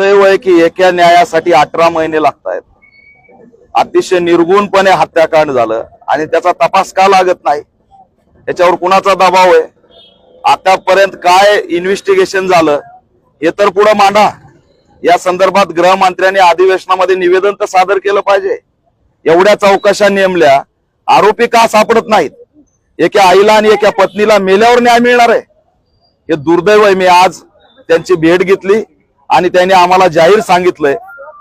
दुर्दैव आहे की एका न्यायासाठी अठरा महिने लागत आहेत अतिशय निर्गुणपणे हत्याकांड झालं आणि त्याचा तपास का लागत नाही? याच्यावर कुणाचा दबाव आहे? आतापर्यंत काय इन्व्हेस्टिगेशन झालं? हे तर पुढे मांडा. या संदर्भात गृहमंत्र्यांनी अधिवेशनामध्ये निवेदन तर सादर केलं पाहिजे. एवढ्या चौकशा नेमल्या आरोपी का सापडत नाहीत? एका आईला आणि एका पत्नीला मेल्यावर न्याय मिळणार आहे? हे दुर्दैव आहे. मी आज त्यांची भेट घेतली. आणि त्यांनी आम्हाला जाहीर सांगितलंय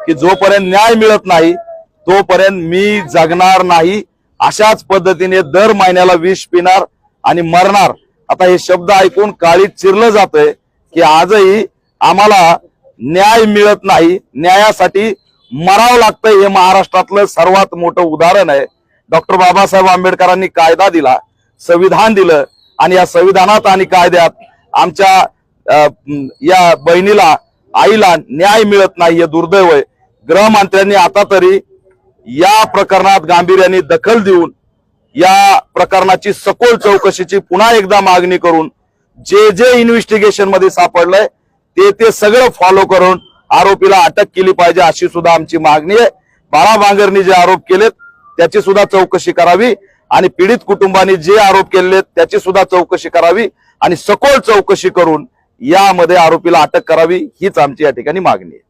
की जोपर्यंत न्याय मिळत नाही तोपर्यंत मी जगणार नाही. अशाच पद्धतीने दर महिन्याला विष पिणार आणि मरणार. आता हे शब्द ऐकून काळीत चिरलं जातंय की आजही आम्हाला न्याय मिळत नाही. न्यायासाठी मरावं लागतंय हे महाराष्ट्रातलं सर्वात मोठं उदाहरण आहे. डॉक्टर बाबासाहेब आंबेडकरांनी कायदा दिला संविधान दिलं आणि या संविधानात आणि कायद्यात आमच्या या बहिणीला आईला न्याय मिळत नाहीये दुर्दैव आहे. गृहमंत्र्यांनी आता तरी या प्रकरणात गांभीर्याने दखल देऊन या प्रकरणाची सखोल चौकशीची पुन्हा एकदा मागणी करून जे जे इन्व्हेस्टिगेशनमध्ये सापडलंय ते ते सगळं फॉलो करून आरोपीला अटक केली पाहिजे अशी सुद्धा आमची मागणी आहे. बाळा बांगरनी जे आरोप केलेत त्याची सुद्धा चौकशी करावी आणि पीडित कुटुंबाने जे आरोप केलेत त्याची सुद्धा चौकशी करावी आणि सखोल चौकशी करून यामध्ये आरोपीला अटक करावी हीच आमची या ठिकाणी मागणी आहे.